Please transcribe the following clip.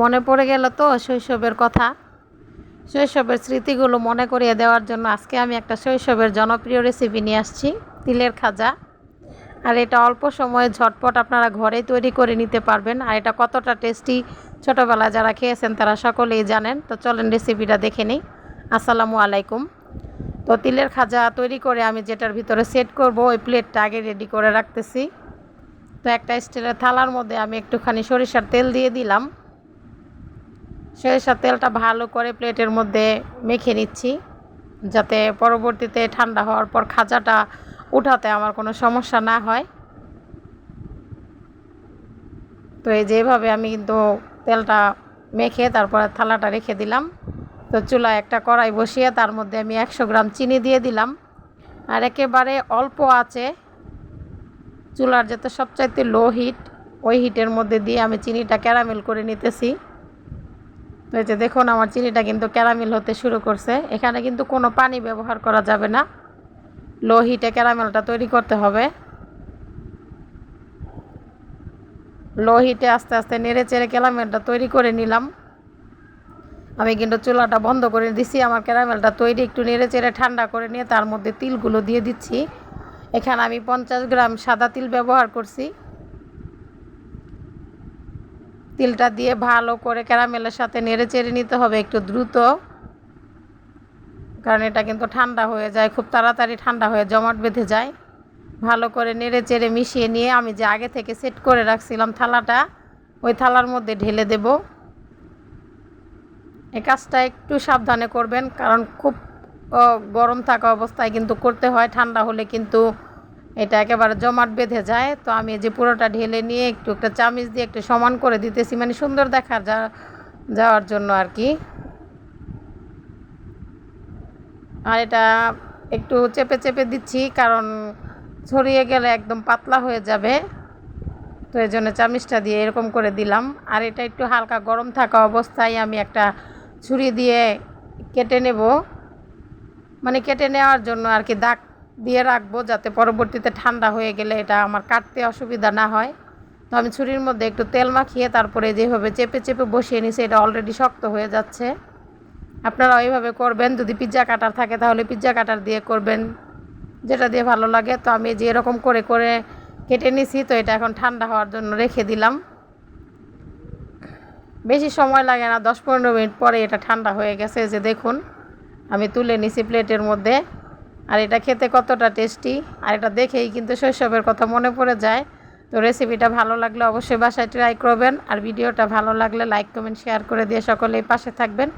মনে পড়ে গেল তো শৈশবের কথা। শৈশবের স্মৃতিগুলো মনে করিয়ে দেওয়ার জন্য আজকে আমি একটা শৈশবের জনপ্রিয় রেসিপি নিয়ে আসছি, তিলের খাজা। আর এটা অল্প সময়ে ঝটপট আপনারা ঘরেই তৈরি করে নিতে পারবেন। আর এটা কতটা টেস্টি ছোটোবেলায় যারা খেয়েছেন তারা সকলেই জানেন। তো চলেন রেসিপিটা দেখে নিই। আসসালামু আলাইকুম। তো তিলের খাজা তৈরি করে আমি যেটার ভিতরে সেট করব, ওই প্লেটটা আগে রেডি করে রাখতেছি। তো একটা স্টিলের থালার মধ্যে আমি একটুখানি সরিষার তেল দিয়ে দিলাম। সরিষার তেলটা ভালো করে প্লেটের মধ্যে মেখে নিচ্ছি, যাতে পরবর্তীতে ঠান্ডা হওয়ার পর খাজাটা উঠাতে আমার কোনো সমস্যা না হয়। তো এই যেভাবে আমি কিন্তু তেলটা মেখে তারপরে থালাটা রেখে দিলাম। তো চুলায় একটা কড়াই বসিয়ে তার মধ্যে আমি একশো গ্রাম চিনি দিয়ে দিলাম। আর একেবারে অল্প আছে। চুলার যাতে সবচাইতে লো হিট, ওই হিটের মধ্যে দিয়ে আমি চিনিটা ক্যারামেল করে নিতেছি। যে দেখুন, আমার চিনিটা কিন্তু ক্যারামেল হতে শুরু করছে। এখানে কিন্তু কোনো পানি ব্যবহার করা যাবে না। লো হিটে ক্যারামেলটা তৈরি করতে হবে। লো হিটে আস্তে আস্তে নেড়ে চেড়ে ক্যারামেলটা তৈরি করে নিলাম। আমি কিন্তু চুলাটা বন্ধ করে দিছি, আমার ক্যারামেলটা তৈরি একটু নেড়ে চেড়ে ঠান্ডা করে নিয়ে তার মধ্যে তিলগুলো দিয়ে দিচ্ছি। এখানে আমি পঞ্চাশ গ্রাম সাদা তিল ব্যবহার করছি। তিলটা দিয়ে ভালো করে ক্যারামেলের সাথে নেড়ে চেড়ে নিতে হবে একটু দ্রুত। কারণ এটা কিন্তু ঠান্ডা হয়ে যায়, খুব তাড়াতাড়ি ঠান্ডা হয়ে জমাট বেঁধে যায়। ভালো করে নেড়ে চেড়ে মিশিয়ে নিয়ে আমি যে আগে থেকে সেট করে রাখছিলাম থালাটা, ওই থালার মধ্যে ঢেলে দেব। এই কাজটা একটু সাবধানে করবেন, কারণ খুব গরম থাকা অবস্থায় কিন্তু করতে হয়, ঠান্ডা হলে কিন্তু এটা একেবারে জমাট বেঁধে যায়। তো আমি যে পুরোটা ঢেলে নিয়ে একটু একটা চামিচ দিয়ে একটু সমান করে দিতেছি মানে সুন্দর দেখার যা, যাওয়ার জন্য আর কি। আর এটা একটু চেপে চেপে দিচ্ছি, কারণ ছড়িয়ে গেলে একদম পাতলা হয়ে যাবে। তো এই জন্য চামিচটা দিয়ে এরকম করে দিলাম। আর এটা একটু হালকা গরম থাকা অবস্থায় আমি একটা ছুরি দিয়ে কেটে নেব। মানে কেটে নেওয়ার জন্য আর কি দাগ দিয়ে রাখব যাতে পরবর্তীতে ঠান্ডা হয়ে গেলে এটা আমার কাটতে অসুবিধা না হয়। তো আমি ছুরির মধ্যে একটু তেল মাখিয়ে তারপরে যেভাবে চেপে চেপে বসিয়ে নিছি, এটা অলরেডি শক্ত হয়ে যাচ্ছে। আপনারা ওইভাবে করবেন, যদি পিৎজা কাটার থাকে তাহলে পিৎজা কাটার দিয়ে করবেন, যেটা দিয়ে ভালো লাগে। তো আমি যে এরকম করে করে কেটে নিছি, তো এটা এখন ঠান্ডা হওয়ার জন্য রেখে দিলাম। বেশি সময় লাগে না, দশ পনেরো মিনিট পরে এটা ঠান্ডা হয়ে গেছে যে দেখুন, আমি তুলে নিছি প্লেটের মধ্যে। আর এটা খেতে কতটা টেস্টি আর এটা দেখেই কিন্তু শৈশবের কথা মনে পড়ে যায়। তো রেসিপিটা ভালো লাগলে অবশ্যই বাসায় ট্রাই করবেন, আর ভিডিওটা ভালো লাগলে লাইক কমেন্ট শেয়ার করে দিয়ে সকলেই পাশে থাকবেন।